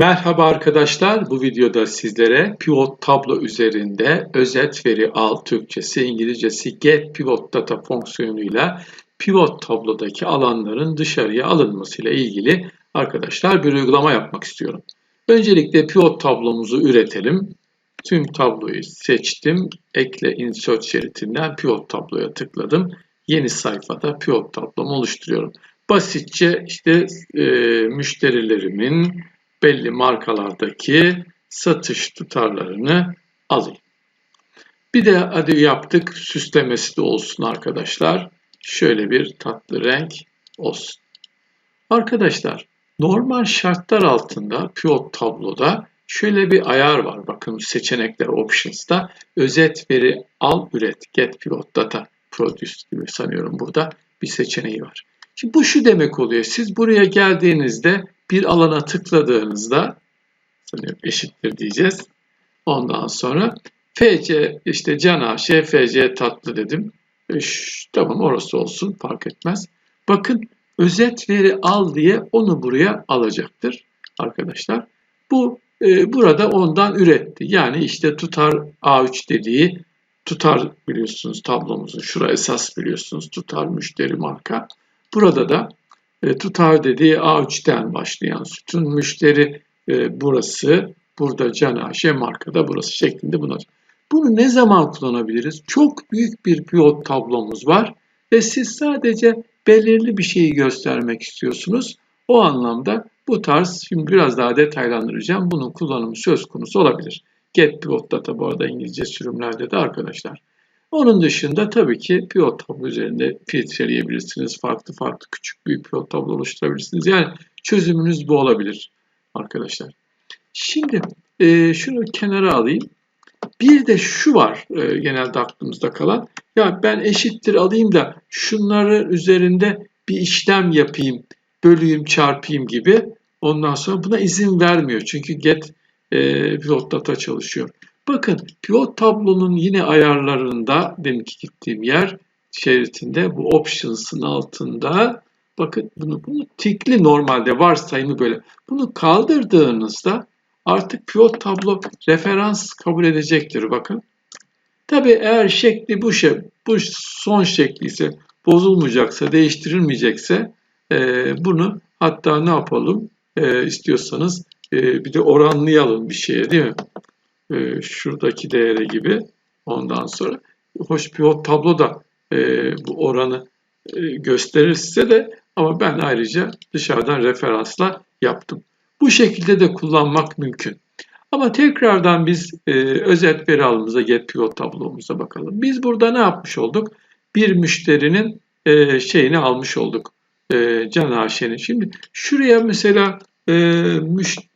Merhaba arkadaşlar. Bu videoda sizlere pivot tablo üzerinde özet veri al Türkçesi, İngilizcesi get pivot data fonksiyonuyla pivot tablodaki alanların dışarıya alınmasıyla ilgili arkadaşlar bir uygulama yapmak istiyorum. Öncelikle pivot tablomuzu üretelim. Tüm tabloyu seçtim. Ekle insert şeritinden pivot tabloya tıkladım. Yeni sayfada pivot tablomu oluşturuyorum. Basitçe işte e, müşterilerimin belli markalardaki satış tutarlarını alayım. Bir de hadi yaptık süslemesi de olsun arkadaşlar. Şöyle bir tatlı renk olsun. Arkadaşlar normal şartlar altında pivot tabloda şöyle bir ayar var. Bakın seçenekler options'ta özet veri al üret get pivot data produce gibi sanıyorum burada bir seçeneği var. Şimdi bu şu demek oluyor. Siz buraya geldiğinizde bir alana tıkladığınızda sanıyorum eşittir diyeceğiz. Ondan sonra FC işte can AŞ FC tatlı dedim. E, tamam orası olsun fark etmez. Bakın özet veri al diye onu buraya alacaktır arkadaşlar. Bu e, burada ondan üretti. Yani işte tutar A3 dediği tutar biliyorsunuz tablomuzun şura esas biliyorsunuz tutar müşteri marka. Burada da e, tutar dediği A3'ten başlayan sütun müşteri e, burası, burada Can AŞ markada burası şeklinde bunu. Bunu ne zaman kullanabiliriz? Çok büyük bir pivot tablomuz var ve siz sadece belirli bir şeyi göstermek istiyorsunuz. O anlamda bu tarz, şimdi biraz daha detaylandıracağım. Bunun kullanımı söz konusu olabilir. Get pivot data bu arada İngilizce sürümlerde de arkadaşlar. Onun dışında tabii ki pivot tablo üzerinde filtreleyebilirsiniz. Farklı farklı küçük büyük pivot tablo oluşturabilirsiniz. Yani çözümünüz bu olabilir arkadaşlar. Şimdi e, şunu kenara alayım. Bir de şu var e, genelde aklımızda kalan. Ya ben eşittir alayım da şunları üzerinde bir işlem yapayım, böleyim, çarpayım gibi. Ondan sonra buna izin vermiyor. Çünkü get e, pivot data çalışıyor. Bakın pivot tablonun yine ayarlarında deminki gittiğim yer şeritinde bu options'ın altında bakın bunu, bunu tikli normalde varsayımı böyle. Bunu kaldırdığınızda artık pivot tablo referans kabul edecektir bakın. Tabi eğer şekli bu şey, bu son şekli ise bozulmayacaksa, değiştirilmeyecekse e, bunu hatta ne yapalım e, istiyorsanız e, bir de oranlayalım bir şeye değil mi? E, şuradaki değere gibi. Ondan sonra hoş pivot tablo da e, bu oranı e, gösterir size de ama ben ayrıca dışarıdan referansla yaptım. Bu şekilde de kullanmak mümkün. Ama tekrardan biz e, özet veri alımıza get pivot tablomuza bakalım. Biz burada ne yapmış olduk? Bir müşterinin e, şeyini almış olduk. E, Can Aşe'nin. Şimdi şuraya mesela e,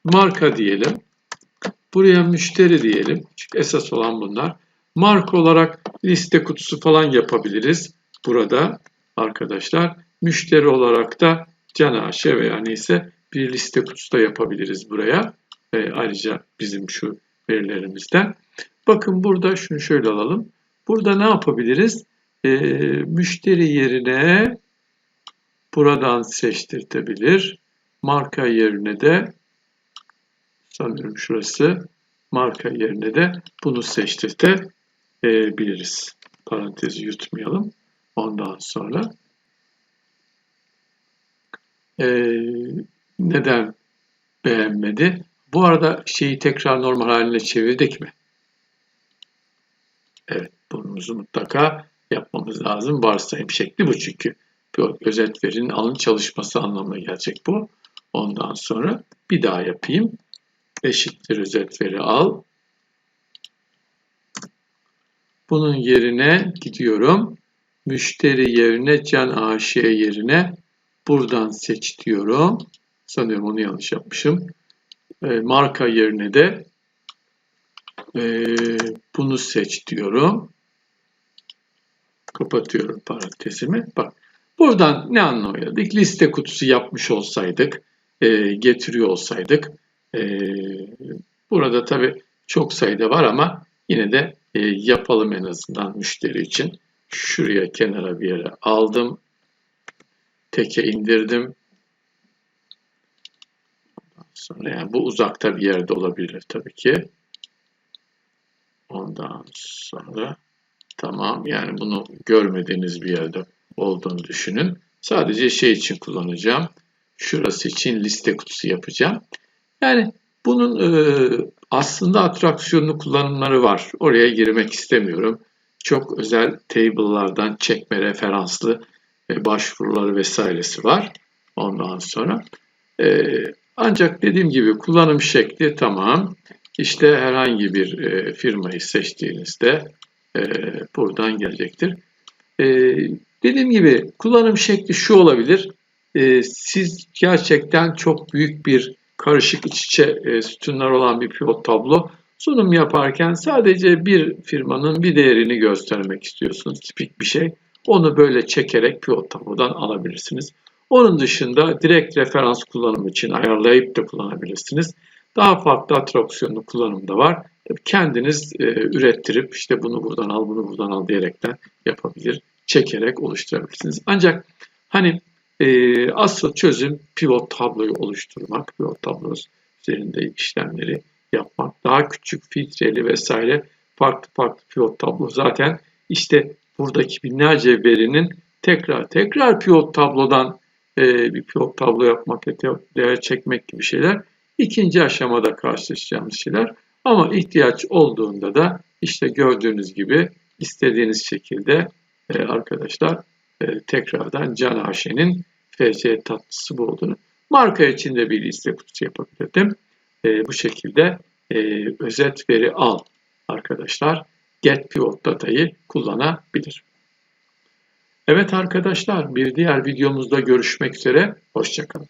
marka diyelim. Buraya müşteri diyelim. Çünkü esas olan bunlar. Marka olarak liste kutusu falan yapabiliriz. Burada arkadaşlar. Müşteri olarak da Can AŞ veya neyse bir liste kutusu da yapabiliriz buraya. E, ayrıca bizim şu verilerimizden. Bakın burada şunu şöyle alalım. Burada ne yapabiliriz? E, müşteri yerine buradan seçtirtebilir. Marka yerine de sanıyorum şurası marka yerine de bunu seçtirtebiliriz. Parantezi yutmayalım. Ondan sonra e, neden beğenmedi? Bu arada şeyi tekrar normal haline çevirdik mi? Evet, bunumuzu mutlaka yapmamız lazım. Varsayım şekli bu çünkü. Özet verinin alın çalışması anlamına gelecek bu. Ondan sonra bir daha yapayım eşittir özet veri al. Bunun yerine gidiyorum. Müşteri yerine Can AŞ yerine buradan seç diyorum. Sanıyorum onu yanlış yapmışım. E, marka yerine de e, bunu seç diyorum. Kapatıyorum parantezimi. Bak buradan ne anlamadık? Liste kutusu yapmış olsaydık, e, getiriyor olsaydık ee, burada tabi çok sayıda var ama yine de e, yapalım en azından müşteri için. Şuraya kenara bir yere aldım. Teke indirdim. sonra yani bu uzakta bir yerde olabilir tabii ki. Ondan sonra tamam yani bunu görmediğiniz bir yerde olduğunu düşünün. Sadece şey için kullanacağım. Şurası için liste kutusu yapacağım. Yani bunun e, aslında atraksiyonlu kullanımları var. Oraya girmek istemiyorum. Çok özel table'lardan çekme referanslı e, başvuruları vesairesi var. Ondan sonra e, ancak dediğim gibi kullanım şekli tamam. İşte herhangi bir e, firmayı seçtiğinizde e, buradan gelecektir. E, dediğim gibi kullanım şekli şu olabilir. E, siz gerçekten çok büyük bir karışık iç içe e, sütunlar olan bir pivot tablo sunum yaparken sadece bir firmanın bir değerini göstermek istiyorsunuz. Tipik bir şey. Onu böyle çekerek pivot tablodan alabilirsiniz. Onun dışında direkt referans kullanımı için ayarlayıp da kullanabilirsiniz. Daha farklı atraksiyonlu kullanım da var. Kendiniz e, ürettirip işte bunu buradan al, bunu buradan al diyerekten yapabilir, çekerek oluşturabilirsiniz. Ancak hani e, asıl çözüm pivot tabloyu oluşturmak, pivot tablosu üzerinde işlemleri yapmak, daha küçük filtreli vesaire farklı farklı pivot tablo zaten işte buradaki binlerce verinin tekrar tekrar pivot tablodan e, bir pivot tablo yapmak, değer çekmek gibi şeyler ikinci aşamada karşılaşacağımız şeyler. Ama ihtiyaç olduğunda da işte gördüğünüz gibi istediğiniz şekilde e, arkadaşlar e, tekrardan Can Aşe'nin FC tatlısı bu olduğunu marka içinde bir liste kutusu yapabilirdim. E, bu şekilde e, özet veri al arkadaşlar get pivot datayı kullanabilir. Evet arkadaşlar bir diğer videomuzda görüşmek üzere. Hoşçakalın.